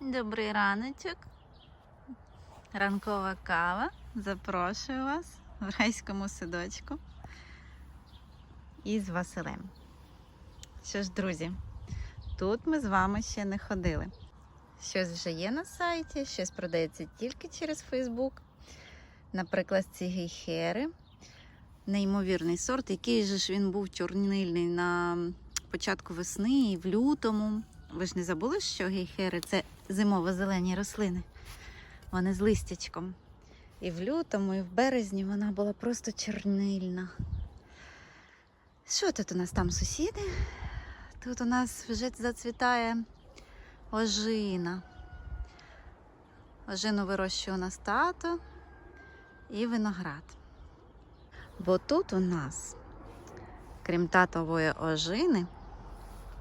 Добрий раночок. Ранкова кава. Запрошую вас в райському садочку із Василем. Що ж, друзі, тут ми з вами ще не ходили. Щось вже є на сайті, щось продається тільки через Фейсбук. Наприклад, ці гейхери. Неймовірний сорт, який же ж він був чорнильний на початку весни і в лютому. Ви ж не забули, що гейхери це зимово-зелені рослини. Вони з листячком. І в лютому, і в березні вона була просто чорнильна. Що тут у нас там сусіди? Тут у нас вже зацвітає ожина. Ожину вирощує у нас тато і виноград. Бо тут у нас, крім татової ожини,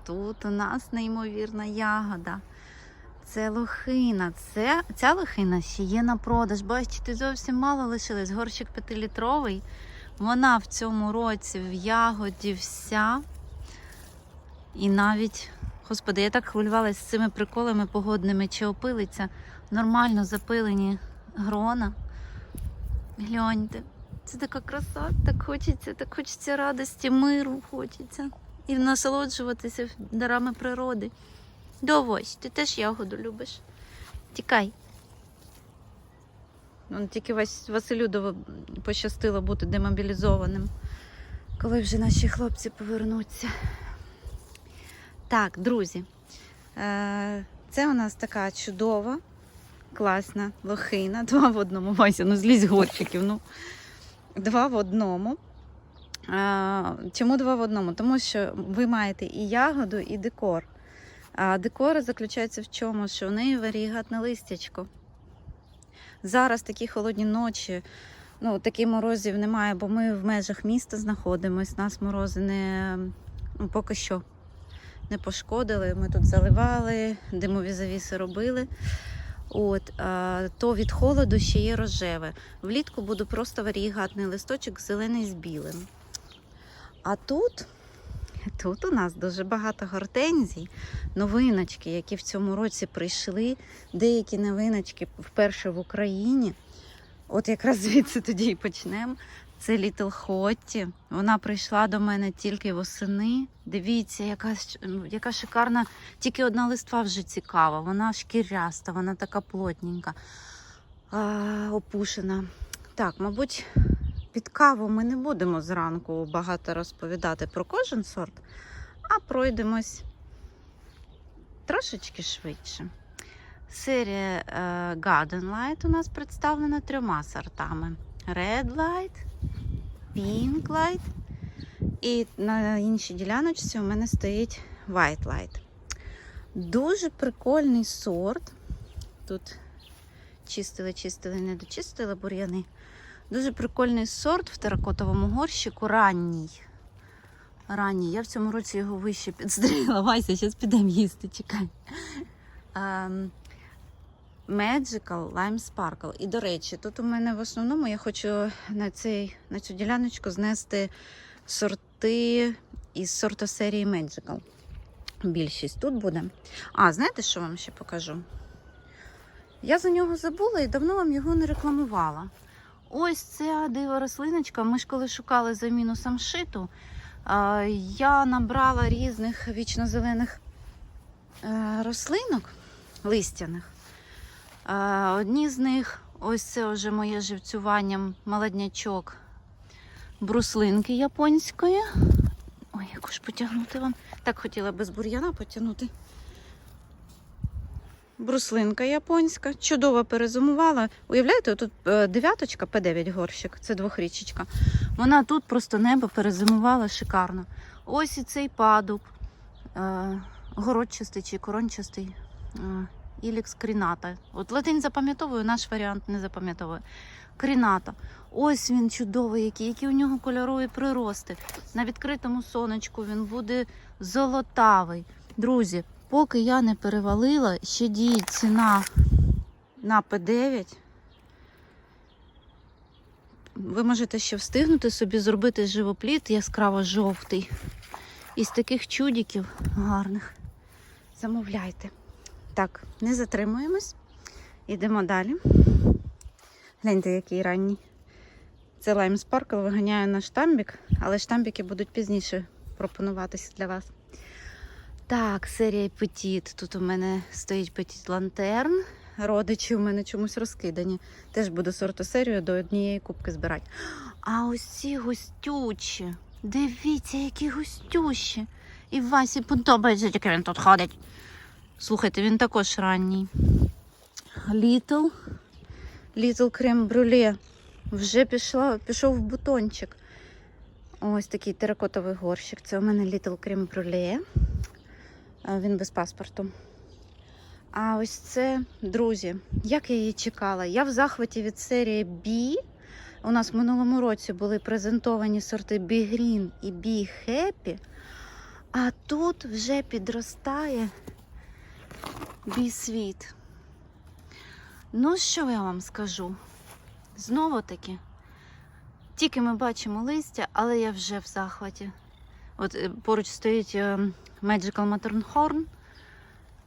тут у нас неймовірна ягода. Це лохина. Це, ця лохина ще є на продаж. Бачите, зовсім мало лишилось. Горщик п'ятилітровий. Вона в цьому році в ягоді вся. І навіть, господи, я так хвилювалася з цими приколами погодними, чи опилиться. Нормально запилені грона. Гляньте, це така краса, так хочеться, так хочеться радості, миру хочеться. І насолоджуватися дарами природи. Довось, ти теж ягоду любиш. Тікай. Ну, тільки Василю пощастило бути демобілізованим, коли вже наші хлопці повернуться. Так, друзі, е, це у нас така чудова, класна лохина. Два в одному. Вася, ну злізь з горщиків. Ну. Два в одному. Чому два в одному? Тому що ви маєте і ягоду, і декор. А декор заключається в чому? Що в неї варігатне листячко. Зараз такі холодні ночі, ну, таких морозів немає, бо ми в межах міста знаходимось. Нас морози не ну, поки що не пошкодили. Ми тут заливали, димові завіси робили. От, а, то від холоду ще є рожеве. Влітку буде просто варігатний листочок зелений з білим. А тут, тут у нас дуже багато гортензій, новиночки, які в цьому році прийшли. Деякі новиночки вперше в Україні. От якраз звідси тоді і почнемо. Це Літл Хотті. Вона прийшла до мене тільки восени. Дивіться, яка, яка шикарна, тільки одна листва вже цікава. Вона шкіряста, вона така плотненька, а, опушена. Так, мабуть, під каву ми не будемо зранку багато розповідати про кожен сорт, а пройдемось трошечки швидше. Серія е, Garden Light у нас представлена трьома сортами: Red Light, Pink Light і на іншій діляночці у мене стоїть White Light. Дуже прикольний сорт. Тут чистили, чистили, не дочистили бур'яни. Дуже прикольний сорт в теракотовому горщику ранній. Ранній. Я в цьому році його вище підстригла. Вася, зараз підемо їсти, чекай. Ем, Magical Lime Sparkle. І, до речі, тут у мене в основному я хочу на, цей, на цю діляночку знести сорти із сортосерії Magical. Більшість тут буде. А, знаєте, що вам ще покажу? Я за нього забула і давно вам його не рекламувала. Ось ця дива рослиночка. Ми ж коли шукали заміну самшиту, я набрала різних вічнозелених е, рослинок листяних. Одні з них, ось це вже моє живцюванням молоднячок бруслинки японської. Ой, яку ж потягнути вам. Так хотіла без бур'яна потягнути. Бруслинка японська, чудово перезимувала. Уявляєте, тут е, дев'яточка, П9 горщик, це двохрічечка. Вона тут просто небо перезимувала шикарно. Ось і цей падуб, е, городчастий чи корончастий. Е, Ілікс кріната. От латинь запам'ятовую, наш варіант не запам'ятовую. Кріната. Ось він чудовий, який, які у нього кольорові прирости. На відкритому сонечку він буде золотавий. Друзі, поки я не перевалила, ще діє ціна на П9. Ви можете ще встигнути собі зробити живопліт яскраво жовтий. Із таких чудиків гарних. Замовляйте. Так, не затримуємось. Йдемо далі. Гляньте, який ранній. Це Lime Sparkle виганяє на штамбік, але штамбіки будуть пізніше пропонуватися для вас. Так, серія Petit. Тут у мене стоїть Petit Lantern. Родичі у мене чомусь розкидані. Теж буду сортосерію до однієї кубки збирати. А ось ці густючі. Дивіться, які густющі. І Васі подобається, тільки він тут ходить. Слухайте, він також ранній. Little. Little крем брюле. Вже пішла, пішов в бутончик. Ось такий теракотовий горщик. Це у мене Little крем брюле. А, Він без паспорту. А ось це, друзі, як я її чекала. Я в захваті від серії B. У нас в минулому році були презентовані сорти Bee Green і Bee Happy. А тут вже підростає Bee Sweet. Ну, що я вам скажу? Знову таки, тільки ми бачимо листя, але я вже в захваті. От е, поруч стоїть е, Magical Matterhorn.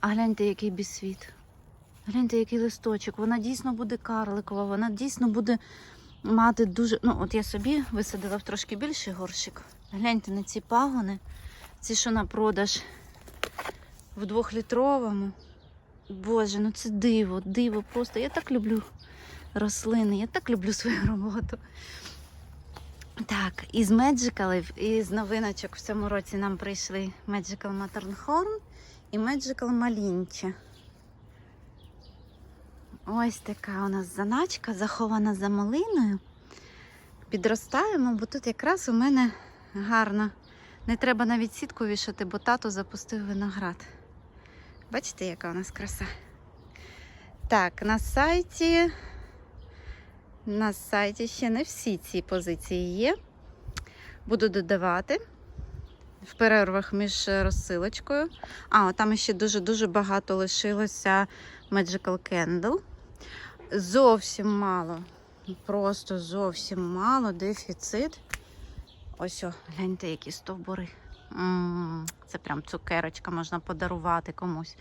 А гляньте, який бісвіт. Гляньте, який листочок. Вона дійсно буде карликова, вона дійсно буде мати дуже. Ну, от я собі висадила в трошки більший горщик. Гляньте на ці пагони. Ці, що на продаж в двохлітровому. Боже, ну це диво, диво просто. Я так люблю рослини, я так люблю свою роботу. Так, із Magical, із новиночок в цьому році нам прийшли Magical Matterhorn і Magical Malinche. Ось така у нас заначка, захована за малиною. Підростаємо, бо тут якраз у мене гарно. Не треба навіть сітку вішати, бо тато запустив виноград. Бачите, яка у нас краса? Так, на сайті. На сайті ще не всі ці позиції є. Буду додавати в перервах між розсилочкою. А, там ще дуже-дуже багато лишилося Magical Candle. Зовсім мало. Просто зовсім мало. Дефіцит. Ось, о, гляньте, які стовбури. Це прям цукерочка, можна подарувати комусь.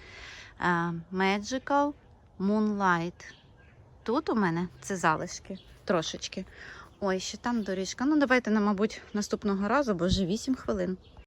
Е, Magical Moonlight. Тут у мене це залишки трошечки. Ой, ще там доріжка. Ну, давайте, на, мабуть, наступного разу, бо вже 8 хвилин.